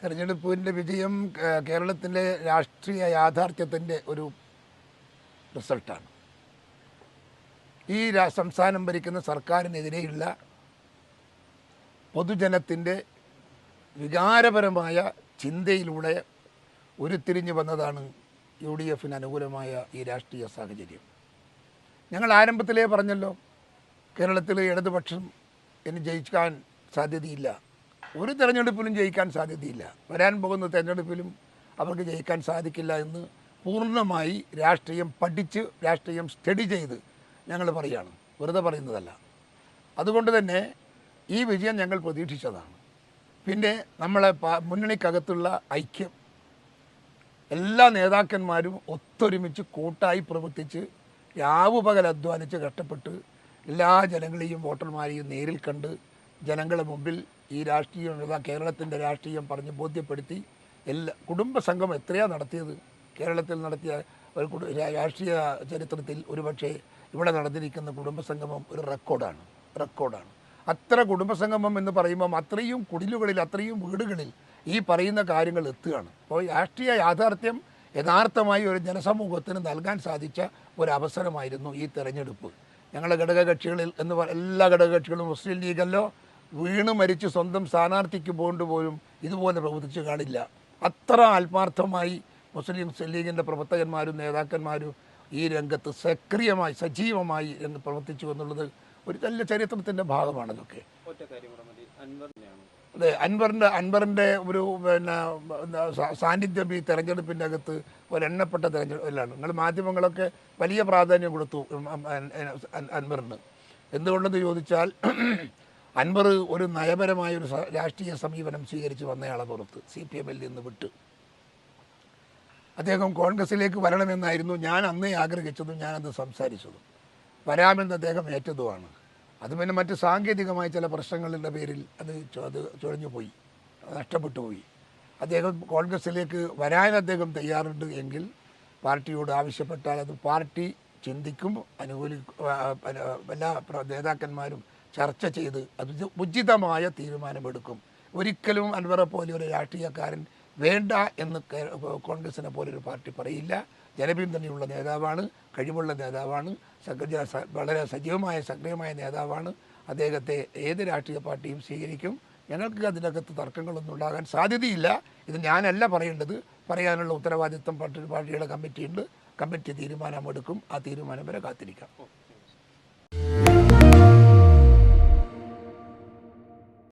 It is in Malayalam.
തെരഞ്ഞെടുപ്പിന്റെ വിജയം കേരളത്തിലെ രാഷ്ട്രീയ യാഥാർത്ഥ്യത്തിന്റെ ഒരു റിസൾട്ടാണ്. ഈ സംസ്ഥാനം ഭരിക്കുന്ന സർക്കാരിനെതിരെയുള്ള പൊതുജനത്തിന്റെ വികാരപരമായ ചിന്തയിലൂടെ ഉരുത്തിരിഞ്ഞു വന്നതാണ് യു ഡി എഫിന് അനുകൂലമായ ഈ രാഷ്ട്രീയ സാഹചര്യം. ഞങ്ങൾ ആരംഭത്തിലേ പറഞ്ഞല്ലോ കേരളത്തിൽ ഇടതുപക്ഷം ഇനി ജയിക്കാൻ സാധ്യതയില്ല. ഒരു തെരഞ്ഞെടുപ്പിലും ജയിക്കാൻ സാധ്യതയില്ല. വരാൻ പോകുന്ന തെരഞ്ഞെടുപ്പിലും അവർക്ക് ജയിക്കാൻ സാധിക്കില്ല എന്ന് പൂർണമായി രാഷ്ട്രീയം പഠിച്ച് രാഷ്ട്രീയം സ്റ്റഡി ചെയ്ത് ഞങ്ങൾ പറയുകയാണ്. വെറുതെ പറയുന്നതല്ല. അതുകൊണ്ട് തന്നെ ഈ വിജയം ഞങ്ങൾ പ്രതീക്ഷിച്ചതാണ്. പിന്നെ നമ്മളെ മുന്നണിക്കകത്തുള്ള ഐക്യം. എല്ലാ നേതാക്കന്മാരും ഒത്തൊരുമിച്ച് കൂട്ടായി പ്രവർത്തിച്ച് രാവു പകൽ അധ്വാനിച്ച് കഷ്ടപ്പെട്ട് എല്ലാ ജനങ്ങളെയും വോട്ടർമാരെയും നേരിൽ കണ്ട് ജനങ്ങളുടെ മുമ്പിൽ ഈ രാഷ്ട്രീയ ഇതാ കേരളത്തിന്റെ രാഷ്ട്രീയം പറഞ്ഞ് ബോധ്യപ്പെടുത്തി എല്ലാ കുടുംബ സംഘം എത്രയാണ് നടത്തിയത്? കേരളത്തിൽ നടത്തിയ ഒരു രാഷ്ട്രീയ ചരിത്രത്തിൽ ഒരുപക്ഷെ ഇവിടെ നടന്നിരിക്കുന്ന കുടുംബസംഗമം ഒരു റെക്കോർഡാണ് റെക്കോർഡാണ്. അത്ര കുടുംബസംഗമം എന്ന് പറയുമ്പം അത്രയും കുടിലുകളിൽ അത്രയും വീടുകളിൽ ഈ പറയുന്ന കാര്യങ്ങൾ എത്തുകയാണ്. അപ്പോൾ രാഷ്ട്രീയ യാഥാർത്ഥ്യം യഥാർത്ഥമായി ഒരു ജനസമൂഹത്തിന് നൽകാൻ സാധിച്ച ഒരു ഈ തെരഞ്ഞെടുപ്പ്. ഞങ്ങളുടെ ഘടകകക്ഷികളിൽ എന്ന് എല്ലാ ഘടകകക്ഷികളും മുസ്ലിം ലീഗല്ലോ വീണ് മരിച്ച് സ്വന്തം സ്ഥാനാർത്ഥിക്ക് പോലും ഇതുപോലെ പ്രവർത്തിച്ചു കാണില്ല. അത്ര ആത്മാർത്ഥമായി മുസ്ലിം ലീഗിന്റെ പ്രവർത്തകന്മാരും നേതാക്കന്മാരും ഈ രംഗത്ത് സക്രിയമായി സജീവമായി എന്ന് പ്രവർത്തിച്ചു എന്നുള്ളത് ഒരു നല്ല ചരിത്രത്തിന്റെ ഭാഗമാണ് ഇതൊക്കെ. ഒറ്റ കാര്യം അൻവർ തന്നെയാണ്. അതെ അൻവറിന്റെ അൻവറിന്റെ ഒരു പിന്നെ സാന്നിധ്യം ഈ തെരഞ്ഞെടുപ്പിന്റെ അകത്ത് ഒരു എണ്ണപ്പെട്ട തെരഞ്ഞെടുപ്പിലാണ്. നിങ്ങൾ മാധ്യമങ്ങളൊക്കെ വലിയ പ്രാധാന്യം കൊടുത്തു അൻവറിന്. എന്തുകൊണ്ടെന്ന് ചോദിച്ചാൽ അൻവർ ഒരു നയപരമായ ഒരു രാഷ്ട്രീയ സമീപനം സ്വീകരിച്ച് വന്നയാളെ പുറത്ത് സി പി എമ്മിൽ നിന്ന് വിട്ട്. അദ്ദേഹം കോൺഗ്രസിലേക്ക് വരണമെന്നായിരുന്നു ഞാൻ അന്നേ ആഗ്രഹിച്ചതും ഞാനത് സംസാരിച്ചതും. വരാമെന്ന് അദ്ദേഹം ഏറ്റതുമാണ്. അത് പിന്നെ മറ്റ് സാങ്കേതികമായ ചില പ്രശ്നങ്ങളുടെ പേരിൽ അത് അത് ചൊഴിഞ്ഞു പോയി നഷ്ടപ്പെട്ടു പോയി. അദ്ദേഹം കോൺഗ്രസിലേക്ക് വരാൻ അദ്ദേഹം തയ്യാറുണ്ട് എങ്കിൽ പാർട്ടിയോട് ആവശ്യപ്പെട്ടാൽ അത് പാർട്ടി ചിന്തിക്കും അനുകൂലി എല്ലാ നേതാക്കന്മാരും ചർച്ച ചെയ്ത് അത് ഉചി- ഉചിതമായ തീരുമാനമെടുക്കും. ഒരിക്കലും അൻവറെ പോലെ ഒരു രാഷ്ട്രീയക്കാരൻ വേണ്ട എന്ന് കോൺഗ്രസിനെ പോലെ ഒരു പാർട്ടി പറയില്ല. ജനപിന്തുണയുള്ള നേതാവാണ് കഴിവുള്ള നേതാവാണ് വളരെ സജീവമായ സക്രിയമായ നേതാവാണ്. അദ്ദേഹത്തെ ഏത് രാഷ്ട്രീയ പാർട്ടിയും സ്വീകരിക്കും. ഞങ്ങൾക്ക് അതിനകത്ത് തർക്കങ്ങളൊന്നും ഉണ്ടാകാൻ സാധ്യതയില്ല. ഇത് ഞാനല്ല പറയേണ്ടത്. പറയാനുള്ള ഉത്തരവാദിത്വം പാർട്ടി പാർട്ടിയുടെ കമ്മിറ്റിയുണ്ട്. കമ്മിറ്റി തീരുമാനമെടുക്കും. ആ തീരുമാനം വരെ കാത്തിരിക്കാം.